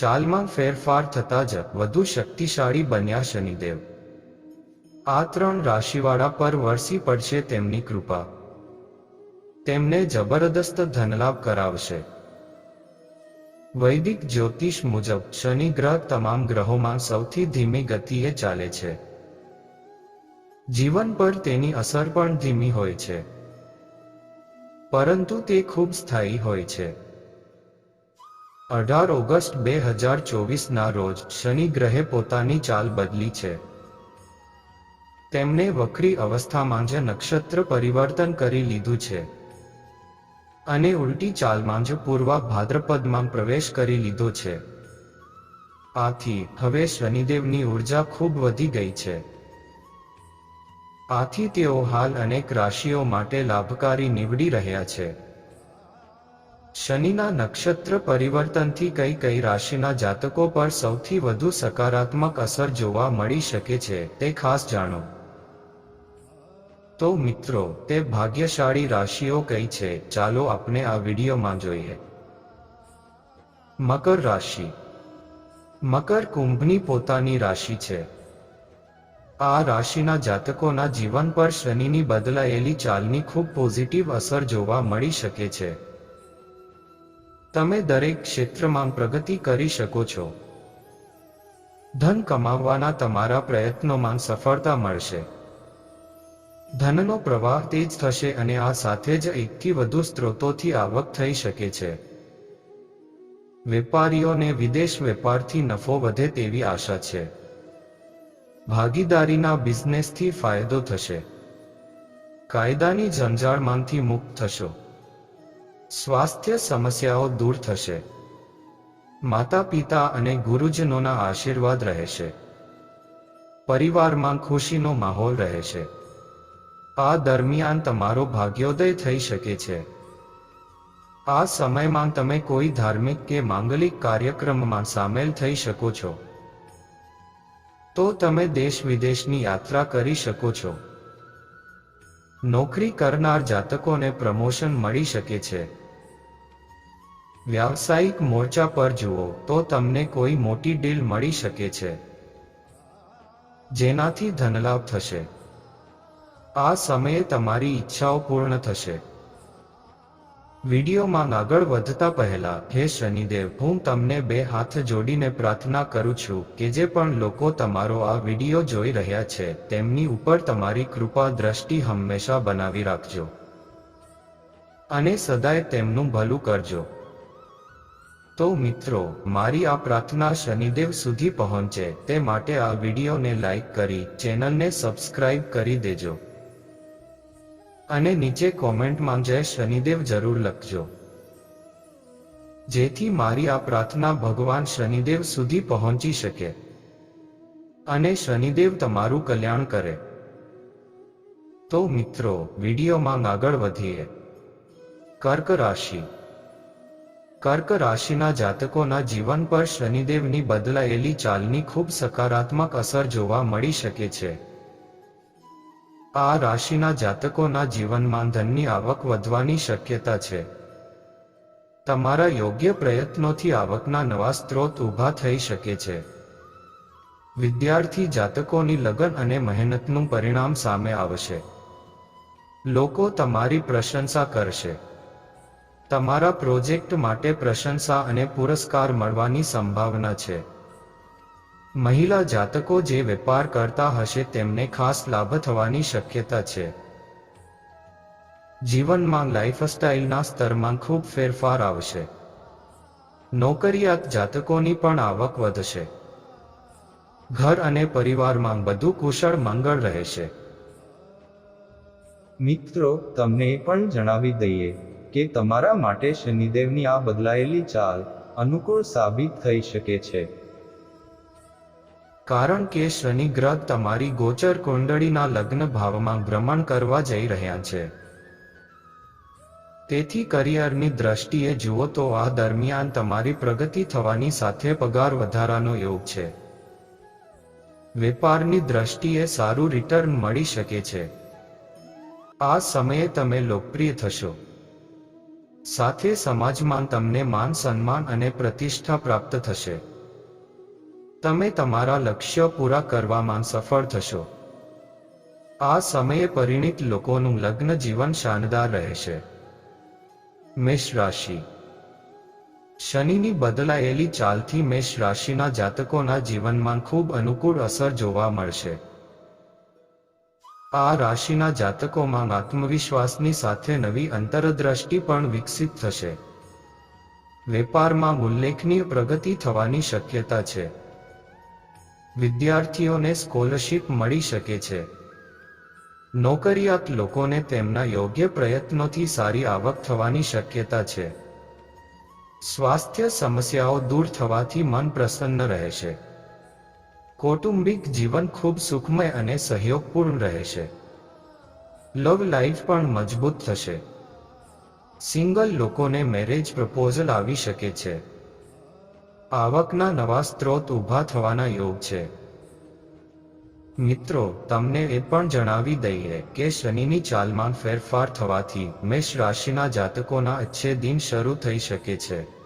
ચાલમાં ફેરફાર થતા જ વધુ શક્તિશાળી બન્યા શનિદેવ. આ ત્રણ રાશિવાળા પર વરસી પડશે તેમની કૃપા. તેમને જબરદસ્ત ધનલાભ કરાવશે. વૈદિક જ્યોતિષ મુજબ શનિ ગ્રહ તમામ ગ્રહોમાં સૌથી ધીમી ગતિએ ચાલે છે. જીવન પર તેની અસર પણ ધીમી હોય છે. પરંતુ તે ખૂબ સ્થાયી હોય છે. અઢાર ઓગસ્ટ બે હજાર ચોવીસના રોજ શનિ ગ્રહે પોતાની ચાલ બદલી છે. તેમણે વક્રી અવસ્થામાં જ નક્ષત્ર પરિવર્તન કરી લીધું છે. અને ઉલટી ચાલમાં જ પૂર્વા ભાદ્રપદમાં પ્રવેશ કરી લીધો છે. આથી, હવે શનિદેવની ઊર્જા ખૂબ વધી ગઈ છે. આથી તેઓ હાલ અનેક રાશિઓ માટે લાભકારી નીવડી રહ્યા છે. શનિના નક્ષત્ર પરિવર્તનથી કઈ કઈ રાશિના જાતકો પર સૌથી વધુ સકારાત્મક અસર જોવા મળી શકે છે તે ખાસ જાણો. તો મિત્રો, તે ભાગ્યશાળી રાશિઓ કઈ છે? ચાલો આપણે આ વિડીયોમાં જોઈએ. મકર રાશિ. મકર કુંભની પોતાની રાશિ છે. આ રાશિના જાતકોના જીવન પર શનિની બદલાયેલી ચાલની ખૂબ પોઝિટિવ અસર જોવા મળી શકે છે. તમે દરેક ક્ષેત્રમાં પ્રગતિ કરી શકો છો. ધન કમાવવાના તમારા પ્રયત્નોમાં સફળતા મળશે. ધનનો પ્રવાહ તેજ થશે અને આ સાથે જ એકથી વધુ સ્ત્રોતોથી આવક થઈ શકે છે. વેપારીઓને વિદેશ વેપારથી નફો વધે તેવી આશા છે. ભાગીદારીના બિઝનેસથી ફાયદો થશે. કાયદાની જંજાળમાંથી મુક્ત થશો. સ્વાસ્થ્ય સમસ્યાઓ દૂર થશે. માતા પિતા અને ગુરુજનોના આશીર્વાદ રહેશે. પરિવારમાં ખુશીનો માહોલ રહેશે. આ દરમિયાન તમારો ભાગ્યોદય થઈ શકે છે. આ સમયમાં તમે કોઈ ધાર્મિક કે માંગલિક કાર્યક્રમમાં સામેલ થઈ શકો છો. તો તમે દેશ વિદેશની યાત્રા કરી શકો છો. નોકરી કરનાર જાતકોને પ્રમોશન મળી શકે છે. વ્યાવસાયિક મોરચા પર જુઓ તો તમને કોઈ મોટી ડીલ મળી શકે છે. જેનાથી ધનલાભ થશે. આ સમયે તમારી ઈચ્છાઓ પૂર્ણ થશે. વિડીયોમાં આગળ વધતા પહેલા, હે શનિદેવ, હું તમને બે હાથ જોડીને પ્રાર્થના કરું છું કે જે પણ લોકો તમારો આ વીડિયો જોઈ રહ્યા છે, તેમની ઉપર તમારી કૃપા દ્રષ્ટિ હંમેશા બનાવી રાખજો. અને સદાય તેમનું ભલું કરજો. તો મિત્રો, મારી આ પ્રાર્થના શનિદેવ સુધી પહોંચે તે માટે આ વિડીયોને લાઈક કરી, ચેનલને સબસ્ક્રાઇબ કરી દેજો. અને નીચે કોમેન્ટમાં જય શનિદેવ જરૂર લખજો. જેથી મારી આ પ્રાર્થના ભગવાન શનિદેવ સુધી પહોંચી શકે. અને શનિદેવ તમારું કલ્યાણ કરે. તો મિત્રો, વિડીયોમાં આગળ વધીએ. કર્ક રાશિ. કર્ક રાશિના જાતકોના જીવન પર શનિદેવની બદલાયેલી ચાલની ખૂબ સકારાત્મક અસર જોવા મળી શકે છે. આ રાશિના જાતકોના જીવનમાં ધનની આવક વધવાની શક્યતા છે. તમારા યોગ્ય પ્રયત્નોથી આવકના નવા સ્ત્રોત ઊભા થઈ શકે છે. વિદ્યાર્થી જાતકોની લગન અને મહેનતનું પરિણામ સામે આવશે. લોકો તમારી પ્રશંસા કરશે. તમારા પ્રોજેક્ટ માટે પ્રશંસા અને પુરસ્કાર મળવાની સંભાવના છે. મહિલા જાતકો જે વેપાર કરતા હશે તેમને ખાસ લાભ થવાની શક્યતા છે. જીવનમાં લાઇફસ્ટાઇલના સ્તરમાં ખૂબ ફેરફાર આવશે. નોકરિયાત જાતકોની પણ આવક વધશે. ઘર અને પરિવારમાં બધું કુશળ મંગળ રહેશે. મિત્રો, તમને પણ જણાવી દઈએ કે તમારા માટે શનિદેવની આ બદલાયેલી ચાલ અનુકૂળ સાબિત થઈ શકે છે. કારણ કે શનિ ગ્રહ તમારી ગોચર કુંડળીના લગ્ન ભાવમાં ભ્રમણ કરવા જઈ રહ્યા છે. તેથી કરિયરની દ્રષ્ટિએ જુઓ તો આ દરમિયાન તમારી પ્રગતિ થવાની સાથે પગાર વધારાનો યોગ છે. વેપારની દ્રષ્ટિએ સારું રિટર્ન મળી શકે છે. આ સમયે તમે લોકપ્રિય થશો. સાથે સમાજમાં તમને માન સન્માન અને પ્રતિષ્ઠા પ્રાપ્ત થશે. તમે તમારા લક્ષ્ય પૂરા કરવામાં સફળ થશો. આ સમયે પરિણીત લોકોનું લગ્ન જીવન શાનદાર રહેશે. મેષ રાશિ. શનિની બદલાયેલી ચાલથી મેષ રાશિના જાતકોના જીવનમાં ખૂબ અનુકૂળ અસર જોવા મળશે. આ રાશિના જાતકોમાં આત્મવિશ્વાસની સાથે નવી અંતરદ્રષ્ટિ પણ વિકસિત થશે. વેપારમાં ઉલ્લેખનીય પ્રગતિ થવાની શક્યતા છે. વિદ્યાર્થીઓને સ્કોલરશિપ મળી શકે છે. નોકરિયાત લોકોને તેમના યોગ્ય પ્રયત્નોથી સારી આવક થવાની શક્યતા છે. સ્વાસ્થ્ય સમસ્યાઓ દૂર થવાથી મન પ્રસન્ન રહેશે. કૌટુંબિક જીવન ખૂબ સુખમય અને સહયોગપૂર્ણ રહેશે લવ લાઈફ પણ મજબૂત થશે. સિંગલ લોકોને મેરેજ પ્રપોઝલ આવી શકે છે. આવકના નવા સ્ત્રોત ઊભા થવાના યોગ છે. મિત્રો, તમને એ પણ જણાવી દઈએ કે શનિની ચાલમાં ફેરફાર થવાથી મેષ રાશિના જાતકોના અચ્છે દિન શરૂ થઈ શકે છે.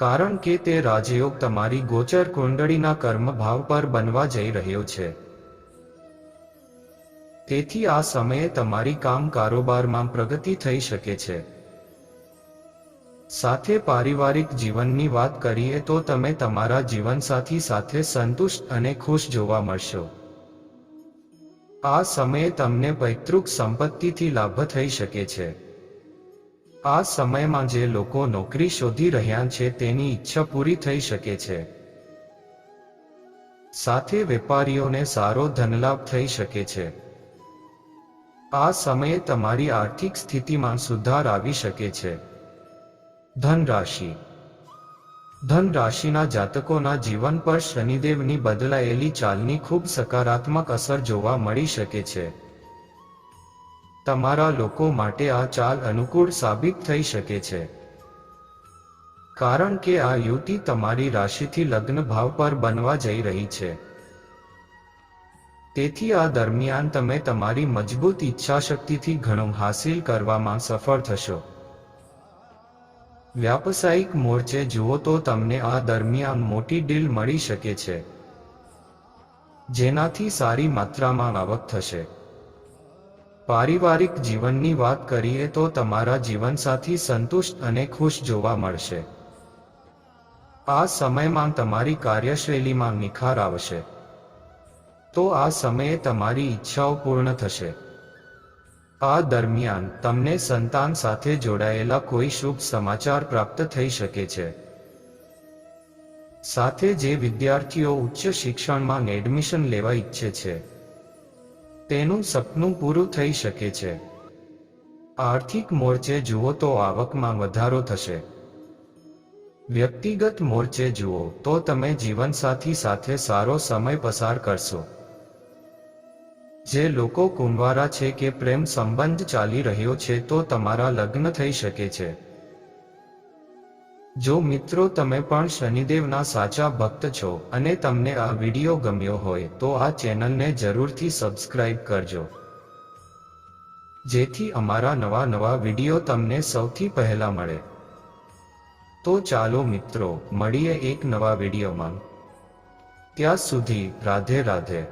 કારણ કે તે રાજયોગ તમારી ગોચર કુંડળીના કર્મ ભાવ પર બનવા જઈ રહ્યો છે. તેથી આ સમયે તમારી કામ કારોબારમાં પ્રગતિ થઈ શકે છે. સાથે પારિવારિક જીવનની વાત કરીએ તો તમે તમારા જીવનસાથી સાથે સંતુષ્ટ અને ખુશ જોવા મળશો. આ સમયે તમને પૈતૃક સંપત્તિથી લાભ થઈ શકે છે. આ સમયમાં જે લોકો નોકરી શોધી રહ્યા છે તેની ઈચ્છા પૂરી થઈ શકે છે. સાથે વેપારીઓને સારો ધનલાભ થઈ શકે છે. આ સમયે તમારી આર્થિક સ્થિતિમાં સુધાર આવી શકે છે. ધન રાશિ ધન રાશિના જાતકોના જીવન પર શનિદેવની બદલાયેલી ચાલની ખૂબ સકારાત્મક અસર જોવા મળી શકે છે. તમારા લોકો માટે આ ચાલ અનુકૂળ સાબિત થઈ શકે છે. કારણ કે આ યુતિ તમારી રાશિથી લગ્ન ભાવ પર બનવા જઈ રહી છે. તેથી આ દરમિયાન તમે તમારી મજબૂત ઈચ્છાશક્તિથી ઘણું હાસિલ કરવામાં સફળ થશો. વ્યાવસાયિક મોરચે જુઓ તો તમને આ દરમિયાન મોટી ડીલ મળી શકે છે. જેનાથી સારી માત્રામાં આવક થશે. પારિવારિક જીવનની વાત કરીએ તો તમારા જીવનસાથી સંતુષ્ટ અને ખુશ જોવા મળશે. આ સમયમાં તમારી કાર્યશૈલીમાં નિખાર આવશે. તો આ સમયે તમારી ઈચ્છાઓ પૂર્ણ થશે. આ દરમિયાન તમને સંતાન સાથે જોડાયેલા કોઈ શુભ સમાચાર પ્રાપ્ત થઈ શકે છે. સાથે જે વિદ્યાર્થીઓ ઉચ્ચ શિક્ષણમાં એડમિશન લેવા ઈચ્છે છે. તેનું સપનું પૂરું થઈ શકે છે. આર્થિક મોરચે જુઓ તો આવકમાં વધારો થશે. વ્યક્તિગત મોરચે જુઓ તો તમે જીવનસાથી સાથે સારો સમય પસાર કરશો. જે લોકો કુંવારા છે કે પ્રેમ સંબંધ ચાલી રહ્યો છે તો તમારા લગ્ન થઈ શકે છે. જો મિત્રો તમે પણ શનિદેવના સાચા ભક્ત છો અને તમને આ વીડિયો ગમ્યો હોય તો આ ચેનલને જરૂરથી સબસ્ક્રાઇબ કરજો. જેથી અમારા નવા નવા વીડિયો તમને સૌથી પહેલા મળે. તો ચાલો મિત્રો, મળીએ એક નવા વિડીયોમાં. ત્યાં સુધી રાધે રાધે.